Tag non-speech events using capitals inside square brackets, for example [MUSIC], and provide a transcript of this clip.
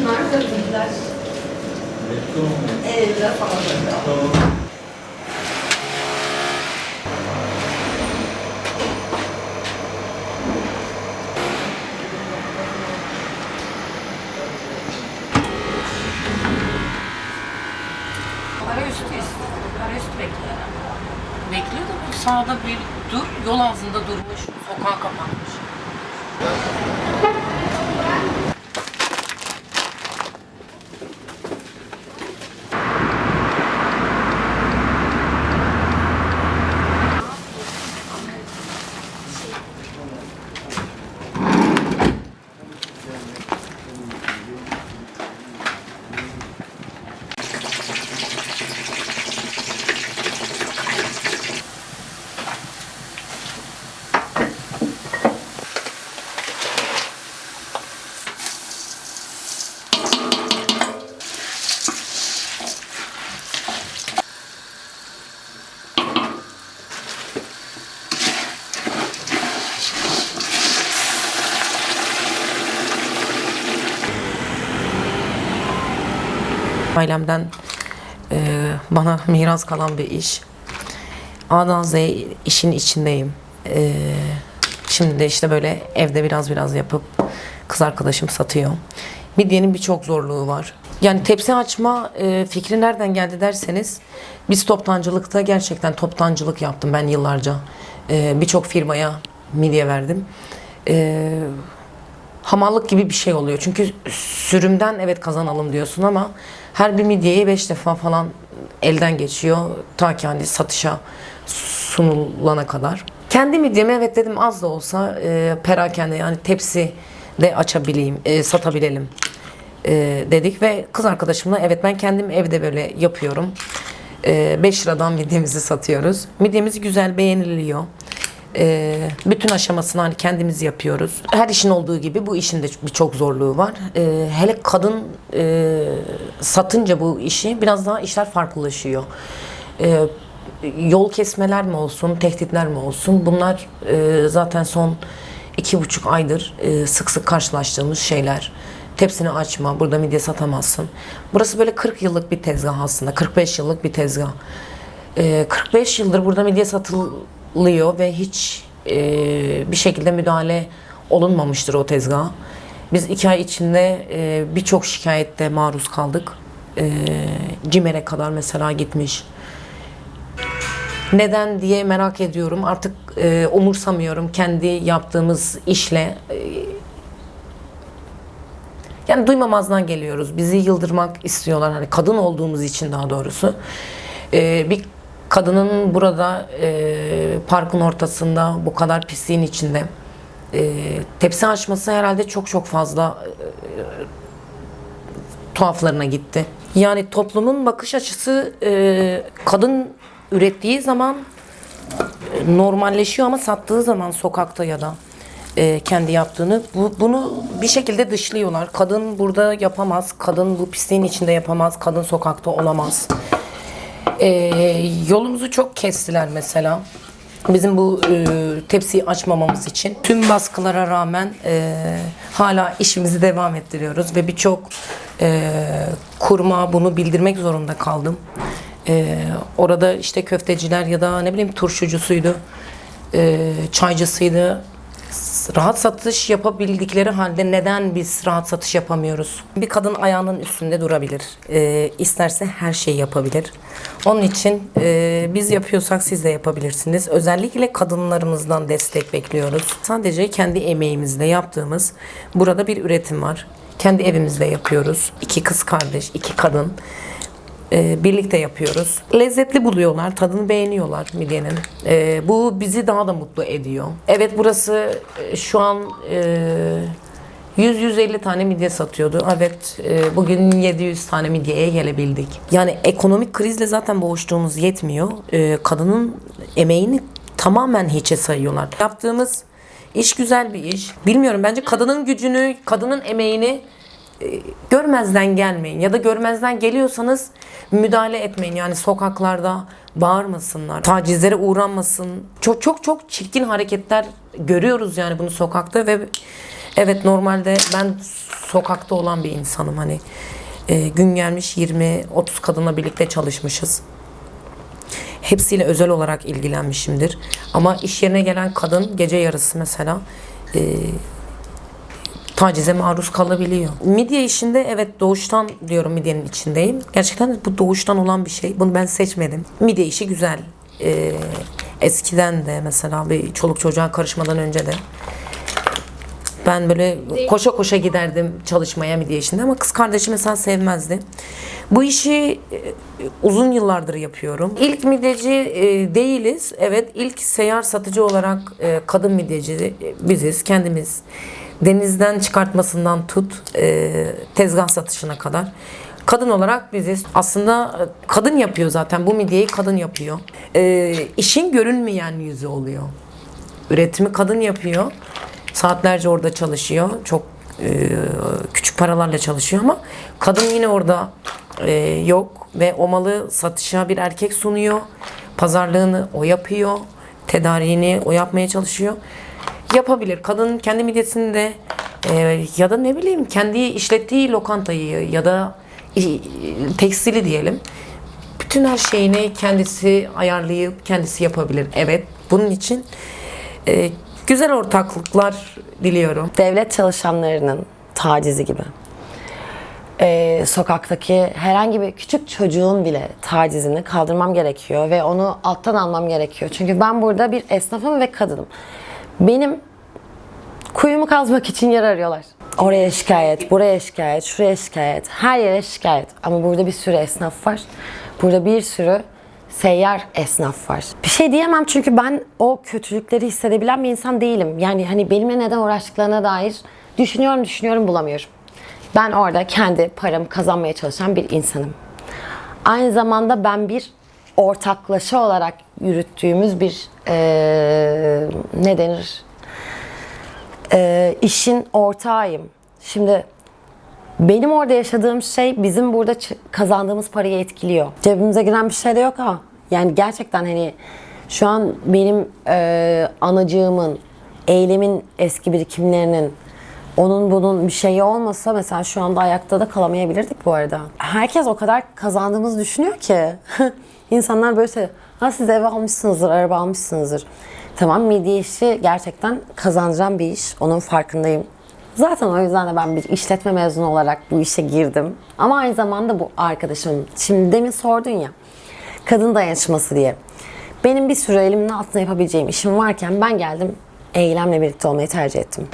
Bunlar kırmızılar. Elimde falan böyle. Para üstü istiyor. Para üstü bekliyor. Bekliyor da bu sağda bir dur, yol ağzında durmuş, sokağa kapanmış. Ailemden e, bana miras kalan bir iş. A'dan Z'ye işin içindeyim. E, şimdi de işte böyle evde biraz biraz yapıp kız arkadaşım satıyor. Midyenin birçok zorluğu var. Yani tepsi açma e, fikri nereden geldi derseniz biz toptancılıkta gerçekten toptancılık yaptım ben yıllarca. E, birçok firmaya midye verdim. E, hamallık gibi bir şey oluyor. Çünkü sürümden evet kazanalım diyorsun ama her bir midyeyi 5 defa falan elden geçiyor. Ta ki hani satışa sunulana kadar. Kendi midyemi evet dedim az da olsa e, perakende yani tepsi de açabileyim, e, satabilelim e, dedik ve kız arkadaşımla evet ben kendim evde böyle yapıyorum. 5 liradan midyemizi satıyoruz. Midyemiz güzel beğeniliyor. Ee, bütün aşamasını hani kendimiz yapıyoruz. Her işin olduğu gibi bu işin de birçok zorluğu var. Ee, hele kadın e, satınca bu işi biraz daha işler farklılaşıyor. Ee, yol kesmeler mi olsun, tehditler mi olsun bunlar e, zaten son iki buçuk aydır e, sık sık karşılaştığımız şeyler. Tepsini açma, burada midye satamazsın. Burası böyle 40 yıllık bir tezgah aslında, 45 yıllık bir tezgah. Ee, 45 yıldır burada midye satılıyor ve hiç e, bir şekilde müdahale olunmamıştır o tezgaha. Biz iki ay içinde e, birçok şikayette maruz kaldık. E, CİMER'e kadar mesela gitmiş. Neden diye merak ediyorum. Artık e, umursamıyorum kendi yaptığımız işle. e, yani duymamazdan geliyoruz. Bizi yıldırmak istiyorlar. Hani kadın olduğumuz için daha doğrusu. Ee, bir kadının burada e, parkın ortasında bu kadar pisliğin içinde e, tepsi açması herhalde çok çok fazla e, tuhaflarına gitti. Yani toplumun bakış açısı e, kadın ürettiği zaman e, normalleşiyor ama sattığı zaman sokakta ya da e, kendi yaptığını bu, bunu bir şekilde dışlıyorlar. Kadın burada yapamaz, kadın bu pisliğin içinde yapamaz, kadın sokakta olamaz. E, yolumuzu çok kestiler mesela. Bizim bu e, tepsiyi açmamamız için tüm baskılara rağmen e, hala işimizi devam ettiriyoruz ve birçok e, kuruma bunu bildirmek zorunda kaldım. E, orada işte köfteciler ya da ne bileyim turşucusuydu, e, çaycısıydı, rahat satış yapabildikleri halde neden biz rahat satış yapamıyoruz? Bir kadın ayağının üstünde durabilir. Ee, isterse her şeyi yapabilir. Onun için e, biz yapıyorsak siz de yapabilirsiniz. Özellikle kadınlarımızdan destek bekliyoruz. Sadece kendi emeğimizle yaptığımız burada bir üretim var. Kendi evimizde yapıyoruz. İki kız kardeş, iki kadın. Ee, birlikte yapıyoruz. Lezzetli buluyorlar, tadını beğeniyorlar midyenin. Ee, bu bizi daha da mutlu ediyor. Evet burası e, şu an e, 100-150 tane midye satıyordu. Evet e, bugün 700 tane midyeye gelebildik. Yani ekonomik krizle zaten boğuştuğumuz yetmiyor. E, kadının emeğini tamamen hiçe sayıyorlar. Yaptığımız iş güzel bir iş. Bilmiyorum bence kadının gücünü, kadının emeğini e, görmezden gelmeyin ya da görmezden geliyorsanız müdahale etmeyin. Yani sokaklarda bağırmasınlar, tacizlere uğranmasın. Çok çok çok çirkin hareketler görüyoruz yani bunu sokakta ve Evet normalde ben sokakta olan bir insanım hani e, gün gelmiş 20-30 kadınla birlikte çalışmışız. Hepsiyle özel olarak ilgilenmişimdir. Ama iş yerine gelen kadın gece yarısı mesela e, tacize maruz kalabiliyor. Midye işinde evet doğuştan diyorum midyenin içindeyim. Gerçekten bu doğuştan olan bir şey. Bunu ben seçmedim. Midye işi güzel. E, eskiden de mesela bir çoluk çocuğa karışmadan önce de ben böyle koşa koşa giderdim çalışmaya midye işinde ama kız kardeşim mesela sevmezdi. Bu işi e, uzun yıllardır yapıyorum. İlk midyeci e, değiliz. Evet ilk seyyar satıcı olarak e, kadın midyeci biziz. Kendimiz denizden çıkartmasından tut e, tezgah satışına kadar. Kadın olarak biziz. Aslında e, kadın yapıyor zaten. Bu midyeyi kadın yapıyor. E, işin görünmeyen yüzü oluyor. Üretimi kadın yapıyor. Saatlerce orada çalışıyor. Çok e, küçük paralarla çalışıyor ama kadın yine orada e, yok ve o malı satışa bir erkek sunuyor. Pazarlığını o yapıyor. Tedariğini o yapmaya çalışıyor. Yapabilir. Kadın kendi midyesini de e, ya da ne bileyim kendi işlettiği lokantayı ya da e, tekstili diyelim bütün her şeyini kendisi ayarlayıp kendisi yapabilir. Evet. Bunun için e, güzel ortaklıklar diliyorum. devlet çalışanlarının tacizi gibi. Ee, sokaktaki herhangi bir küçük çocuğun bile tacizini kaldırmam gerekiyor ve onu alttan almam gerekiyor. Çünkü ben burada bir esnafım ve kadınım. Benim kuyumu kazmak için yer arıyorlar. Oraya şikayet, buraya şikayet, şuraya şikayet, her yere şikayet. Ama burada bir sürü esnaf var. Burada bir sürü seyyar esnaf var. Bir şey diyemem çünkü ben o kötülükleri hissedebilen bir insan değilim. Yani hani benimle neden uğraştıklarına dair düşünüyorum düşünüyorum bulamıyorum. Ben orada kendi paramı kazanmaya çalışan bir insanım. Aynı zamanda ben bir ortaklaşa olarak yürüttüğümüz bir eee ne denir? Eee, işin ortağıyım. Şimdi benim orada yaşadığım şey bizim burada kazandığımız parayı etkiliyor. Cebimize giren bir şey de yok ama yani gerçekten hani şu an benim e, anacığımın, eylemin eski birikimlerinin onun bunun bir şeyi olmasa mesela şu anda ayakta da kalamayabilirdik bu arada. Herkes o kadar kazandığımızı düşünüyor ki. [LAUGHS] İnsanlar böyle şey, ha siz ev almışsınızdır, araba almışsınızdır. Tamam midye işi gerçekten kazandıran bir iş. Onun farkındayım. Zaten o yüzden de ben bir işletme mezunu olarak bu işe girdim. Ama aynı zamanda bu arkadaşım, şimdi demin sordun ya, kadın dayanışması diye. Benim bir sürü elimin altında yapabileceğim işim varken ben geldim eylemle birlikte olmayı tercih ettim.